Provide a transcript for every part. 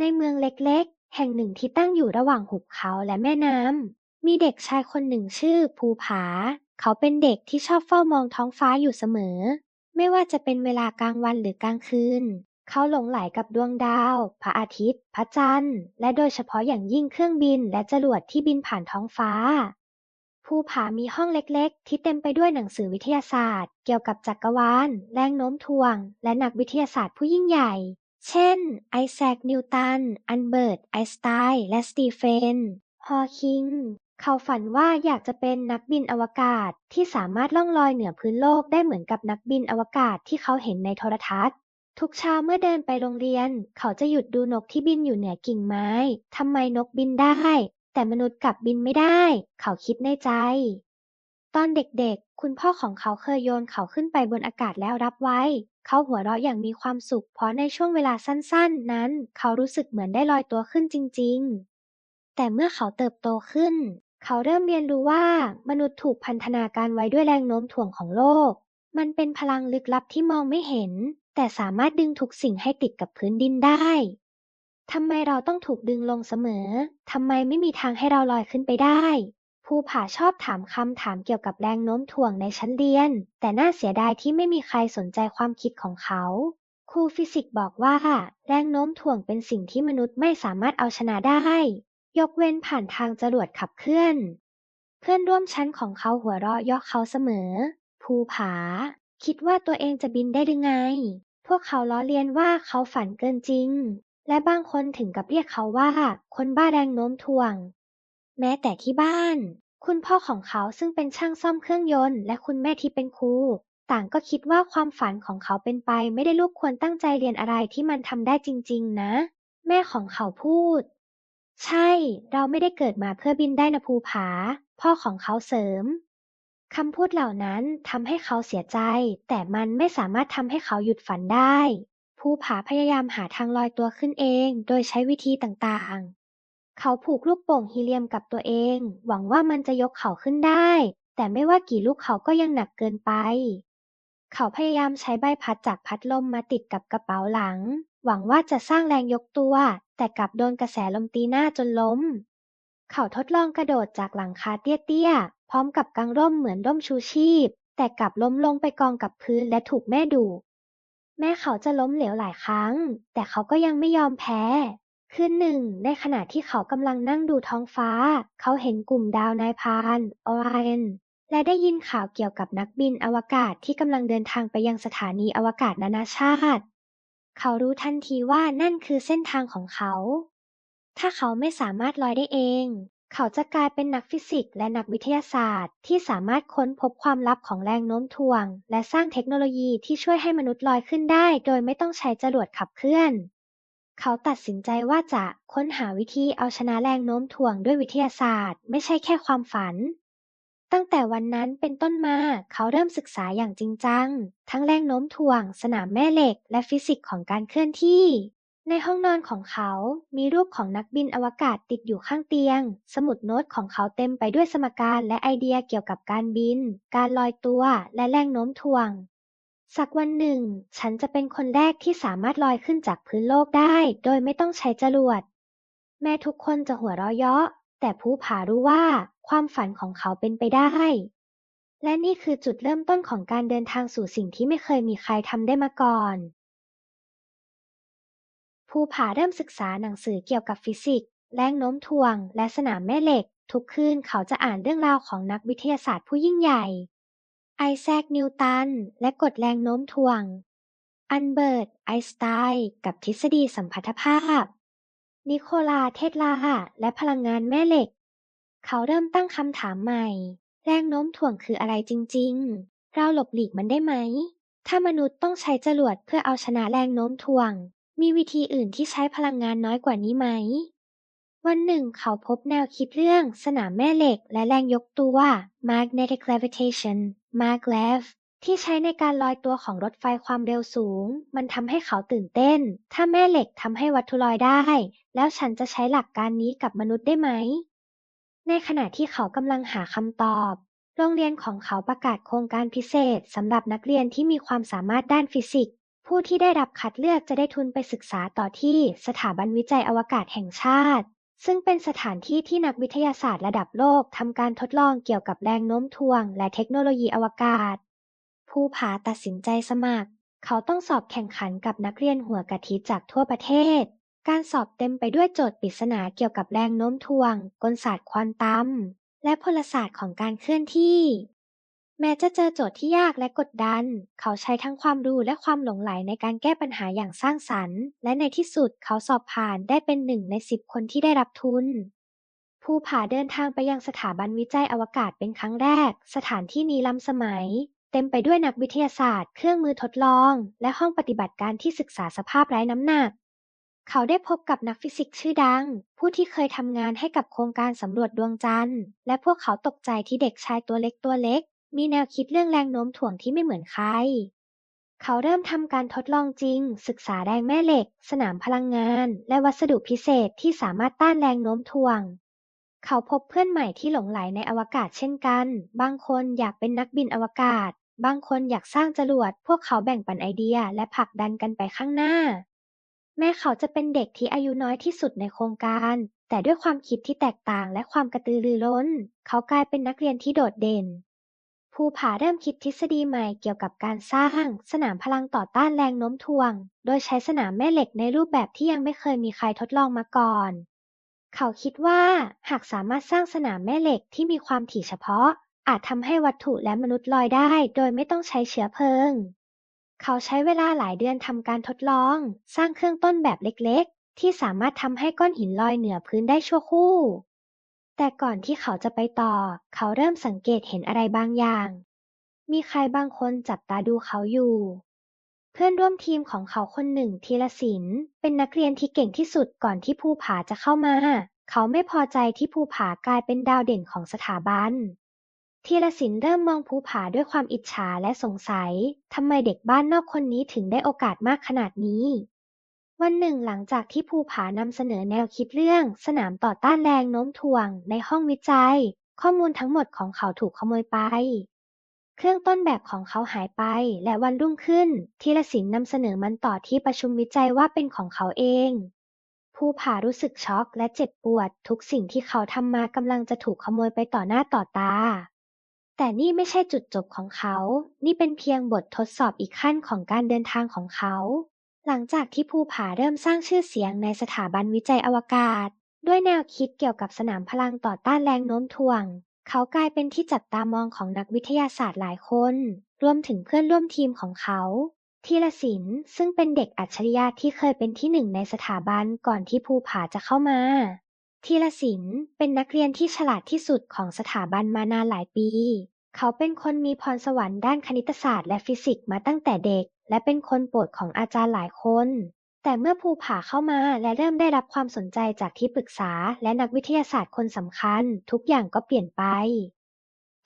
ในเมืองเล็กๆ แห่งหนึ่งที่ตั้งอยู่ระหว่างหุบเขาและแม่น้ำ มีเด็กชายคนหนึ่งชื่อภูผา เขาเป็นเด็กที่ชอบเฝ้ามองท้องฟ้าอยู่เสมอ ไม่ว่าจะเป็นเวลากลางวันหรือกลางคืน เขาหลงไหลกับดวงดาว พระอาทิตย์ พระจันทร์ และโดยเฉพาะอย่างยิ่งเครื่องบินและจรวดที่บินผ่านท้องฟ้า ภูผามีห้องเล็กๆ ที่เต็มไปด้วยหนังสือวิทยาศาสตร์ เกี่ยวกับจักรวาล แรงโน้มถ่วง และนักวิทยาศาสตร์ผู้ยิ่งใหญ่ เช่น ไอแซค นิวตัน อันเบิร์ต ไอน์สไตน์ และสตีเฟน ฮอว์คิง เขาฝันว่าอยากจะเป็นนักบินอวกาศที่สามารถล่องลอยเหนือพื้นโลกได้เหมือนกับนักบินอวกาศที่เขาเห็นในโทรทัศน์ ทุกเช้าเมื่อเดินไปโรงเรียน เขาจะหยุดดูนกที่บินอยู่เหนือกิ่งไม้ ทำไมนกบินได้ แต่มนุษย์กลับบินไม่ได้ เขาคิดในใจ ตอนเด็ก ๆ คุณพ่อของเขาเคยโยนเขาขึ้นไปบนอากาศแล้วรับไว้ เขาหัวเราะอย่างมีความสุข เพราะในช่วงเวลาสั้น ๆ นั้น เขารู้สึกเหมือนได้ลอยตัวขึ้นจริง ๆ แต่เมื่อเขาเติบโตขึ้น เขาเริ่มเรียนรู้ว่ามนุษย์ถูกพันธนาการไว้ด้วยแรงโน้มถ่วงของโลก มันเป็นพลังลึกลับที่มองไม่เห็น แต่สามารถดึงทุกสิ่งให้ติดกับพื้นดินได้ทำไมเราต้องถูกดึงลงเสมอ ทำไมไม่มีทางให้เราลอยขึ้นไปได้ ภูผาชอบถามคำถามเกี่ยวกับแรงโน้มถ่วงในชั้นเรียน แต่น่าเสียดายที่ไม่มีใครสนใจความคิดของเขา ครูฟิสิกส์บอกว่า แรงโน้มถ่วงเป็นสิ่งที่มนุษย์ไม่สามารถเอาชนะได้ ยกเว้นผ่านทางจรวดขับเคลื่อน เพื่อนร่วมชั้นของเขาหัวเราะยาะเขาเสมอ ภูผา คิดว่าตัวเองจะบินได้หรือไง พวกเขาล้อเลียนว่าเขาฝันเกินจริง และบางคนถึงกับเรียกเขาว่า คนบ้าแรงโน้มถ่วง แม้แต่ที่บ้าน คุณพ่อของเขาซึ่งเป็นช่างซ่อมเครื่องยนต์ และคุณแม่ที่เป็นครู ต่างก็คิดว่าความฝันของเขาเป็นไป ไม่ได้ลูกควรตั้งใจเรียนอะไรที่มันทำได้จริง ๆ นะ แม่ของเขาพูด ใช่ เราไม่ได้เกิดมาเพื่อบินได้นะภูผา พ่อของเขาเสริมคำพูดเหล่านั้นทำให้เขาเสียใจ แต่มันไม่สามารถทำให้เขาหยุดฝันได้ ภูผาพยายามหาทางลอยตัวขึ้นเอง โดยใช้วิธีต่างๆ เขาผูกลูกโป่งฮีเลียมกับตัวเอง หวังว่ามันจะยกเขาขึ้นได้ แต่ไม่ว่ากี่ลูกเขาก็ยังหนักเกินไป เขาพยายามใช้ใบพัดจากพัดลมมาติดกับกระเป๋าหลัง หวังว่าจะสร้างแรงยกตัว แต่กลับโดนกระแสลมตีหน้าจนล้ม เขาทดลองกระโดดจากหลังคาเตี้ยๆ พร้อมกับกางร่มเหมือนร่มชูชีพ แต่กลับล้มลงไปกองกับพื้นและถูกแม่ดุแม้เขาจะล้มเหลวหลายครั้ง แต่เขาก็ยังไม่ยอมแพ้ คืนหนึ่ง ในขณะที่เขากำลังนั่งดูท้องฟ้า เขาเห็นกลุ่มดาวนายพานออไรนและได้ยินข่าวเกี่ยวกับนักบินอวกาศที่กำลังเดินทางไปยังสถานีอวกาศนานาชาติ เขารู้ทันทีว่านั่นคือเส้นทางของเขา ถ้าเขาไม่สามารถลอยได้เอง เขาจะกลายเป็นนักฟิสิกส์และนักวิทยาศาสตร์ ที่สามารถค้นพบความลับของแรงโน้มถ่วง และสร้างเทคโนโลยีที่ช่วยให้มนุษย์ลอยขึ้นได้ โดยไม่ต้องใช้จรวดขับเคลื่อน เขาตัดสินใจว่าจะค้นหาวิธีเอาชนะแรงโน้มถ่วงด้วยวิทยาศาสตร์ ไม่ใช่แค่ความฝัน ตั้งแต่วันนั้นเป็นต้นมาเขาเริ่มศึกษาอย่างจริงจัง ทั้งแรงโน้มถ่วง สนามแม่เหล็ก และฟิสิกส์ของการเคลื่อนที่ ในห้องนอนของเขา มีรูปของนักบินอวกาศติดอยู่ข้างเตียง สมุดโน้ตของเขาเต็มไปด้วยสมการและไอเดียเกี่ยวกับการบิน การลอยตัว และแรงโน้มถ่วง สักวันหนึ่ง ฉันจะเป็นคนแรกที่สามารถลอยขึ้นจากพื้นโลกได้ โดยไม่ต้องใช้จรวด แม้ทุกคนจะหัวเราะเยาะ แต่ภูผารู้ว่าความฝันของเขาเป็นไปได้ และนี่คือจุดเริ่มต้นของการเดินทางสู่สิ่งที่ไม่เคยมีใครทำได้มาก่อนภูผาเริ่มศึกษาหนังสือเกี่ยวกับฟิสิกส์แรงโน้มถ่วง และสนามแม่เหล็ก ทุกคืนเขาจะอ่านเรื่องราวของนักวิทยาศาสตร์ผู้ยิ่งใหญ่ ไอแซค นิวตัน และกฎแรงโน้มถ่วง อันเบิร์ต ไอน์สไตน์กับทฤษฎีสัมพัทธภาพ นิโคลา เทสลา และพลังงานแม่เหล็ก เขาเริ่มตั้งคำถามใหม่ แรงโน้มถ่วงคืออะไรจริง ๆ เราหลบหลีกมันได้ไหม ถ้ามนุษย์ต้องใช้จรวดเพื่อเอาชนะแรงโน้มถ่วง มีวิธีอื่นที่ใช้พลังงานน้อยกว่านี้ไหม วันหนึ่งเขาพบแนวคิดเรื่องสนามแม่เหล็กและแรงยกตัว magnetic levitation maglev ที่ใช้ในการลอยตัวของรถไฟความเร็วสูง มันทำให้เขาตื่นเต้น ถ้าแม่เหล็กทำให้วัตถุลอยได้ แล้วฉันจะใช้หลักการนี้กับมนุษย์ได้ไหม ในขณะที่เขากำลังหาคำตอบ โรงเรียนของเขาประกาศโครงการพิเศษสำหรับนักเรียนที่มีความสามารถด้านฟิสิกส์ ผู้ที่ได้รับคัดเลือกจะได้ทุนไปศึกษาต่อที่สถาบันวิจัยอวกาศแห่งชาติ ซึ่งเป็นสถานที่ที่นักวิทยาศาสตร์ระดับโลกทำการทดลองเกี่ยวกับแรงโน้มถ่วง และเทคโนโลยีอวกาศ ผู้ผาตัดสินใจสมัคร เขาต้องสอบแข่งขันกับนักเรียนหัวกะทิจากทั่วประเทศ การสอบเต็มไปด้วยโจทย์ปริศนาเกี่ยวกับแรงโน้มถ่วง กลศาสตร์ควอนตัม และพลศาสตร์ของการเคลื่อนที่ แม้จะเจอโจทย์ที่ยากและกดดัน เขาใช้ทั้งความรู้และความหลงใหลในการแก้ปัญหาอย่างสร้างสรรค์ และในที่สุดเขาสอบผ่านได้เป็นหนึ่งในสิบคนที่ได้รับทุนผู้ผาเดินทางไปยังสถาบันวิจัยอวกาศเป็นครั้งแรก สถานที่นี้ล้ำสมัย เต็มไปด้วยนักวิทยาศาสตร์ เครื่องมือทดลอง และห้องปฏิบัติการที่ศึกษาสภาพไร้น้ำหนัก เขาได้พบกับนักฟิสิกส์ชื่อดัง ผู้ที่เคยทำงานให้กับโครงการสำรวจดวงจันทร์ และพวกเขาตกใจที่เด็กชายตัวเล็กตัวเล็ก มีแนวคิดเรื่องแรงโน้มถ่วงที่ไม่เหมือนใคร เขาเริ่มทำการทดลองจริง ศึกษาแรงแม่เหล็ก สนามพลังงาน และวัสดุพิเศษที่สามารถต้านแรงโน้มถ่วง เขาพบเพื่อนใหม่ที่หลงใหลในอวกาศเช่นกัน บางคนอยากเป็นนักบินอวกาศ บางคนอยากสร้างจรวด พวกเขาแบ่งปันไอเดียและผลักดันกันไปข้างหน้า แม้เขาจะเป็นเด็กที่อายุน้อยที่สุดในโครงการแต่ด้วยความคิดที่แตกต่างและความกระตือรือร้น เขากลายเป็นนักเรียนที่โดดเด่น ภูผาเริ่มคิดทฤษฎีใหม่เกี่ยวกับการสร้างสนามพลังต่อต้านแรงโน้มถ่วง โดยใช้สนามแม่เหล็กในรูปแบบที่ยังไม่เคยมีใครทดลองมาก่อน เขาคิดว่าหากสามารถสร้างสนามแม่เหล็กที่มีความถี่เฉพาะ อาจทำให้วัตถุและมนุษย์ลอยได้ โดยไม่ต้องใช้เชื้อเพลิง เขาใช้เวลาหลายเดือนทำการทดลอง สร้างเครื่องต้นแบบเล็กๆ ที่สามารถทำให้ก้อนหินลอยเหนือพื้นได้ชั่วครู่ แต่ก่อนที่เขาจะไปต่อ เขาเริ่มสังเกตเห็นอะไรบางอย่าง มีใครบางคนจับตาดูเขาอยู่ เพื่อนร่วมทีมของเขาคนหนึ่งธีรศิลป์เป็นนักเรียนที่เก่งที่สุดก่อนที่ภูผาจะเข้ามา เขาไม่พอใจที่ภูผากลายเป็นดาวเด่นของสถาบันธีรศิลป์เริ่มมองภูผาด้วยความอิจฉาและสงสัย ทำไมเด็กบ้านนอกคนนี้ถึงได้โอกาสมากขนาดนี้ วันหนึ่งหลังจากที่ภูผานำเสนอแนวคิดเรื่อง สนามต่อต้านแรงโน้มถ่วง ในห้องวิจัย ข้อมูลทั้งหมดของเขาถูกขโมยไป เครื่องต้นแบบของเขาหายไป และวันรุ่งขึ้นธีรศิลป์นำเสนอมันต่อที่ประชุมวิจัยว่าเป็นของเขาเองภูผารู้สึกช็อกและเจ็บปวด ทุกสิ่งที่เขาทำมากำลังจะถูกขโมยไปต่อหน้าต่อตา แต่นี่ไม่ใช่จุดจบของเขา นี่เป็นเพียงบททดสอบอีกขั้นของการเดินทางของเขา หลังจากที่ภูผาเริ่มสร้างชื่อเสียงในสถาบันวิจัยอวกาศ ด้วยแนวคิดเกี่ยวกับสนามพลังต่อต้านแรงโน้มถ่วง เขากลายเป็นที่จับตามองของนักวิทยาศาสตร์หลายคน รวมถึงเพื่อนร่วมทีมของเขาธีรศิลป์ซึ่งเป็นเด็กอัจฉริยะที่เคยเป็นที่หนึ่งในสถาบันก่อนที่ภูผาจะเข้ามาธีรศิลป์เป็นนักเรียนที่ฉลาดที่สุดของสถาบันมานานหลายปี เขาเป็นคนมีพรสวรรค์ด้านคณิตศาสตร์และฟิสิกส์มาตั้งแต่เด็ก และเป็นคนโปรดของอาจารย์หลายคน แต่เมื่อภูผาเข้ามาและเริ่มได้รับความสนใจจากที่ปรึกษาและนักวิทยาศาสตร์คนสำคัญ ทุกอย่างก็เปลี่ยนไป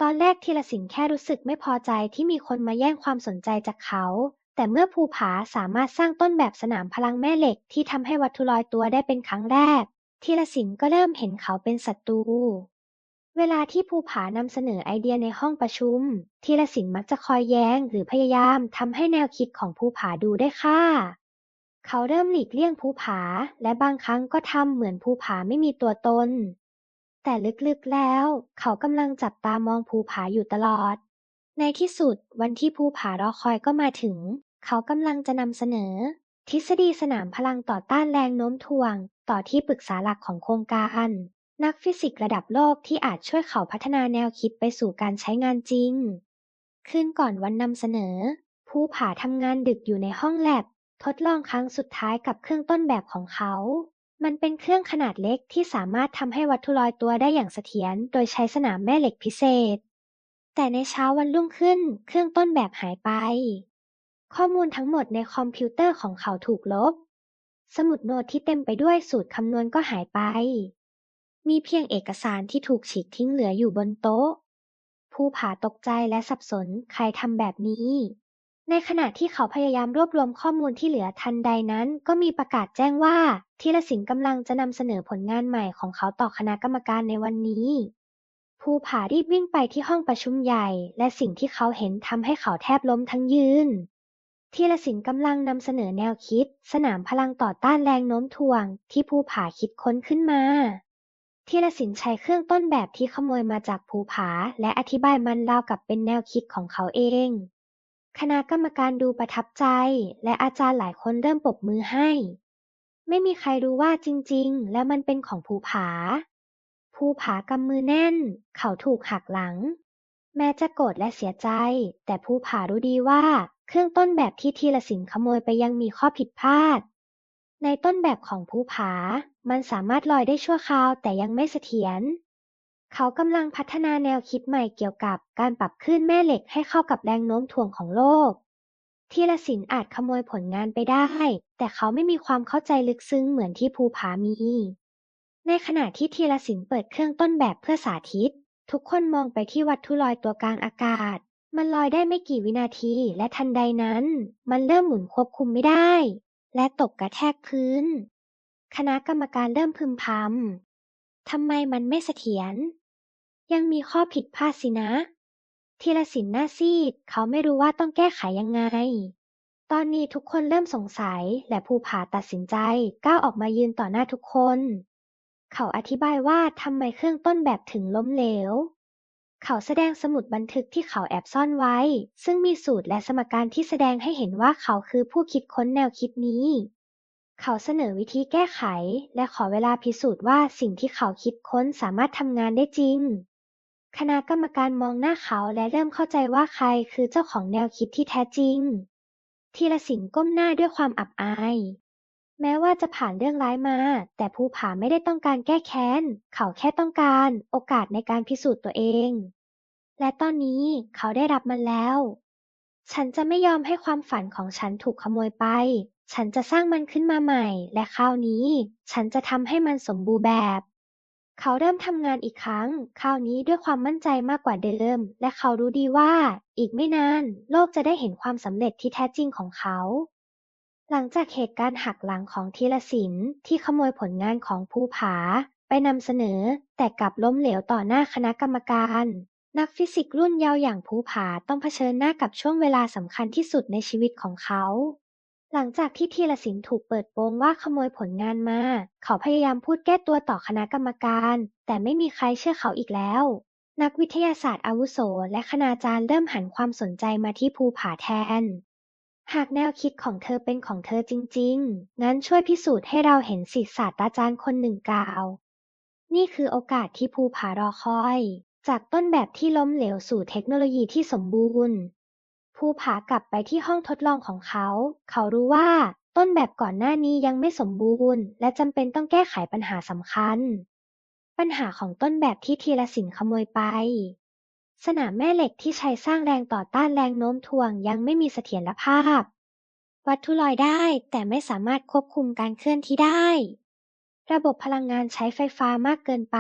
ตอนแรกธีรศิลป์แค่รู้สึกไม่พอใจที่มีคนมาแย่งความสนใจจากเขา แต่เมื่อภูผาสามารถสร้างต้นแบบสนามพลังแม่เหล็กที่ทำให้วัตถุลอยตัวได้เป็นครั้งแรกธีรศิลป์ก็เริ่มเห็นเขาเป็นศัตรู เวลาที่ภูผานำเสนอไอเดียในห้องประชุม ธีรศิลป์มักจะคอยแย้ง หรือพยายามทำให้แนวคิดของภูผาดูได้ค่า เขาเริ่มหลีกเลี่ยงภูผา และบางครั้งก็ทำเหมือนภูผาไม่มีตัวตน แต่ลึกๆแล้ว เขากำลังจับตามองภูผาอยู่ตลอด ในที่สุดวันที่ภูผารอคอยก็มาถึง เขากำลังจะนำเสนอ ทฤษฎีสนามพลังต่อต้านแรงโน้มถ่วง ต่อที่ปรึกษาหลักของโครงการ นักฟิสิกส์ระดับโลกที่อาจช่วยเขาพัฒนาแนวคิดไปสู่การใช้งานจริงคืนก่อนวันนำเสนอภูผาทำงานดึกอยู่ในห้องแลบ ทดลองครั้งสุดท้ายกับเครื่องต้นแบบของเขา มันเป็นเครื่องขนาดเล็กที่สามารถทำให้วัตถุลอยตัวได้อย่างเสถียรโดยใช้สนามแม่เหล็กพิเศษ แต่ในเช้าวันรุ่งขึ้น เครื่องต้นแบบหายไป ข้อมูลทั้งหมดในคอมพิวเตอร์ของเขาถูกลบ สมุดโน้ตที่เต็มไปด้วยสูตรคำนวณก็หายไป มีเพียงเอกสารที่ถูกฉีกทิ้งเหลืออยู่บนโต๊ะผู้ผาตกใจและสับสนใครทำแบบนี้ ในขณะที่เขาพยายามรวบรวมข้อมูลที่เหลือทันใดนั้น ก็มีประกาศแจ้งว่าธีรศิลป์กำลังจะนำเสนอผลงานใหม่ของเขาต่อคณะกรรมการในวันนี้ ภูผารีบวิ่งไปที่ห้องประชุมใหญ่ และสิ่งที่เขาเห็นทำให้เขาแทบล้มทั้งยืนทีละสินกำลังนำเสนอแนวคิด สนามพลังต่อต้านแรงโน้มถ่วงที่ภูผาคิดค้นขึ้นมา ทีละสินใช้เครื่องต้นแบบที่ขโมยมาจากภูผา และอธิบายมันราวกับเป็นแนวคิดของเขาเอง คณะกรรมการดูประทับใจ และอาจารย์หลายคนเริ่มปรบมือให้ ไม่มีใครรู้ว่าจริงๆ แล้วมันเป็นของภูผา ภูผากำมือแน่น เขาถูกหักหลัง แม้จะโกรธและเสียใจ แต่ภูผารู้ดีว่าเครื่องต้นแบบที่ทีละสินขโมยไปยังมีข้อผิดพลาด ในต้นแบบของภูผา มันสามารถลอยได้ชั่วคราวแต่ยังไม่เสถียร เขากำลังพัฒนาแนวคิดใหม่เกี่ยวกับการปรับคลื่นแม่เหล็กให้เข้ากับแรงโน้มถ่วงของโลกทีละสินอาจขโมยผลงานไปได้ แต่เขาไม่มีความเข้าใจลึกซึ้งเหมือนที่ภูผามี ในขณะที่ทีละสินเปิดเครื่องต้นแบบเพื่อสาธิต ทุกคนมองไปที่วัตถุลอยตัวกลางอากาศ มันลอยได้ไม่กี่วินาที และทันใดนั้น มันเริ่มหมุนควบคุมไม่ได้ และตกกระแทกพื้น คณะกรรมการเริ่มพึมพำ ทำไมมันไม่เสถียร ยังมีข้อผิดพลาดสินะทีละสินหน้าซีด เขาไม่รู้ว่าต้องแก้ไขยังไง ตอนนี้ทุกคนเริ่มสงสัยและภูผาตัดสินใจก้าวออกมายืนต่อหน้าทุกคน เขาอธิบายว่าทำไมเครื่องต้นแบบถึงล้มเหลว เขาแสดงสมุดบันทึกที่เขาแอบซ่อนไว้ ซึ่งมีสูตรและสมการที่แสดงให้เห็นว่าเขาคือผู้คิดค้นแนวคิดนี้ เขาเสนอวิธีแก้ไข และขอเวลาพิสูจน์ว่าสิ่งที่เขาคิดค้นสามารถทำงานได้จริง คณะกรรมการมองหน้าเขาและเริ่มเข้าใจว่าใครคือเจ้าของแนวคิดที่แท้จริง ทีละสินก้มหน้าด้วยความอับอาย แม้ว่าจะผ่านเรื่องร้ายมา แต่ภูผาไม่ได้ต้องการแก้แค้น เขาแค่ต้องการโอกาสในการพิสูจน์ตัวเอง และตอนนี้เขาได้รับมันแล้ว ฉันจะไม่ยอมให้ความฝันของฉันถูกขโมยไป ฉันจะสร้างมันขึ้นมาใหม่ และคราวนี้ ฉันจะทำให้มันสมบูรณ์แบบ เขาเริ่มทำงานอีกครั้ง คราวนี้ด้วยความมั่นใจมากกว่าเดิม และเขารู้ดีว่า อีกไม่นาน โลกจะได้เห็นความสำเร็จที่แท้จริงของเขา หลังจากเหตุการณ์หักหลังของทีละสินที่ขโมยผลงานของภูผา ไปนำเสนอ แต่กลับล้มเหลวต่อหน้าคณะกรรมการนักฟิสิกส์รุ่นเยาว์อย่างภูผาต้องเผชิญหน้ากับช่วงเวลาสำคัญที่สุดในชีวิตของเขา หลังจากที่ทีละสินถูกเปิดโปงว่าขโมยผลงานมา เขาพยายามพูดแก้ตัวต่อคณะกรรมการ แต่ไม่มีใครเชื่อเขาอีกแล้ว นักวิทยาศาสตร์อาวุโส และคณาจารย์เริ่มหันความสนใจมาที่ภูผาแทน หากแนวคิดของเธอเป็นของเธอจริง ๆ งั้นช่วยพิสูจน์ให้เราเห็นสิศาสตราจารย์คนหนึ่งกล่าว นี่คือโอกาสที่ภูผารอคอย จากต้นแบบที่ล้มเหลวสู่เทคโนโลยีที่สมบูรณ์ ภูผากลับไปที่ห้องทดลองของเขา เขารู้ว่า ต้นแบบก่อนหน้านี้ยังไม่สมบูรณ์ และจำเป็นต้องแก้ไขปัญหาสำคัญ ปัญหาของต้นแบบที่ทีละสินขโมยไป สนามแม่เหล็กที่ใช้สร้างแรงต่อต้านแรงโน้มถ่วงยังไม่มีเสถียรภาพ วัตถุลอยได้แต่ไม่สามารถควบคุมการเคลื่อนที่ได้ ระบบพลังงานใช้ไฟฟ้ามากเกินไป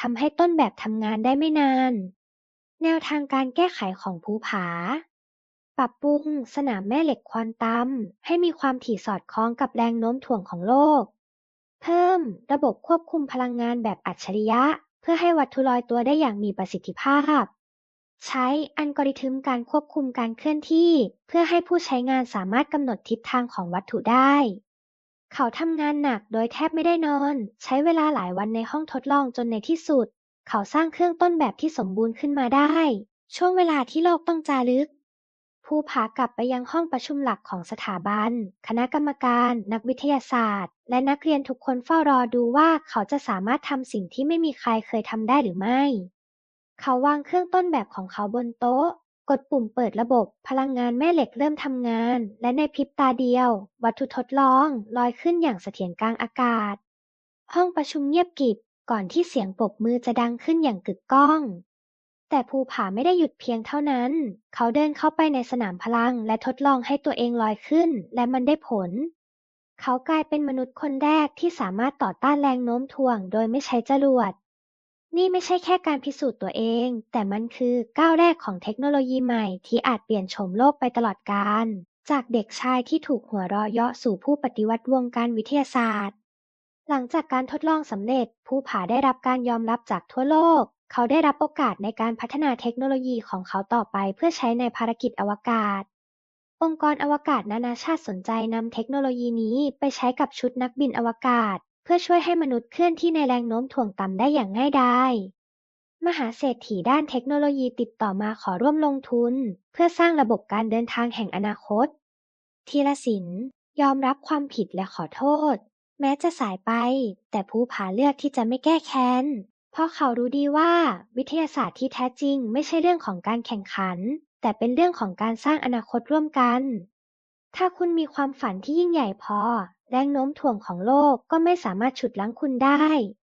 ทำให้ต้นแบบทำงานได้ไม่นาน แนวทางการแก้ไขของภูผา ปรับปรุงสนามแม่เหล็กควอนตัมให้มีความถี่สอดคล้องกับแรงโน้มถ่วงของโลก เพิ่มระบบควบคุมพลังงานแบบอัจฉริยะ เพื่อให้วัตถุลอยตัวได้อย่างมีประสิทธิภาพ ใช้อัลกอริทึมการควบคุมการเคลื่อนที่ เพื่อให้ผู้ใช้งานสามารถกำหนดทิศทางของวัตถุได้ เขาทำงานหนักโดยแทบไม่ได้นอน ใช้เวลาหลายวันในห้องทดลองจนในที่สุด เขาสร้างเครื่องต้นแบบที่สมบูรณ์ขึ้นมาได้ ช่วงเวลาที่โลกต้องจารึก ภูผากลับไปยังห้องประชุมหลักของสถาบัน คณะกรรมการ นักวิทยาศาสตร์ และนักเรียนทุกคนเฝ้ารอดูว่าเขาจะสามารถทำสิ่งที่ไม่มีใครเคยทำได้หรือไม่ เขาวางเครื่องต้นแบบของเขาบนโต๊ะ กดปุ่มเปิดระบบพลังงานแม่เหล็กเริ่มทำงาน และในพริบตาเดียว วัตถุทดลองลอยขึ้นอย่างเสถียรกลางอากาศ ห้องประชุมเงียบกริบก่อนที่เสียงปรบมือจะดังขึ้นอย่างกึกก้อง แต่ภูผาไม่ได้หยุดเพียงเท่านั้น เขาเดินเข้าไปในสนามพลังและทดลองให้ตัวเองลอยขึ้น และมันได้ผล เขากลายเป็นมนุษย์คนแรกที่สามารถต่อต้านแรงโน้มถ่วง โดยไม่ใช้จรวด นี่ไม่ใช่แค่การพิสูจน์ตัวเอง แต่มันคือก้าวแรกของเทคโนโลยีใหม่ที่อาจเปลี่ยนโฉมโลกไปตลอดกาล จากเด็กชายที่ถูกหัวเราะเยาะสู่ผู้ปฏิวัติวงการวิทยาศาสตร์หลังจากการทดลองสำเร็จภูผาได้รับการยอมรับจากทั่วโลก เขาได้รับโอกาสในการพัฒนาเทคโนโลยีของเขาต่อไปเพื่อใช้ในภารกิจอวกาศ องค์กรอวกาศนานาชาติสนใจนำเทคโนโลยีนี้ไปใช้กับชุดนักบินอวกาศ เพื่อช่วยให้มนุษย์เคลื่อนที่ในแรงโน้มถ่วงต่ำได้อย่างง่ายดายมหาเศรษฐีด้านเทคโนโลยีติดต่อมาขอร่วมลงทุน เพื่อสร้างระบบการเดินทางแห่งอนาคตธีรศิลป์ยอมรับความผิดและขอโทษ แม้จะสายไป แต่ภูผาเลือกที่จะไม่แก้แค้น เพราะเขารู้ดีว่า วิทยาศาสตร์ที่แท้จริงไม่ใช่เรื่องของการแข่งขัน แต่เป็นเรื่องของการสร้างอนาคตร่วมกัน ถ้าคุณมีความฝันที่ยิ่งใหญ่พอ แรงโน้มถ่วงของโลกก็ไม่สามารถฉุดรั้งคุณได้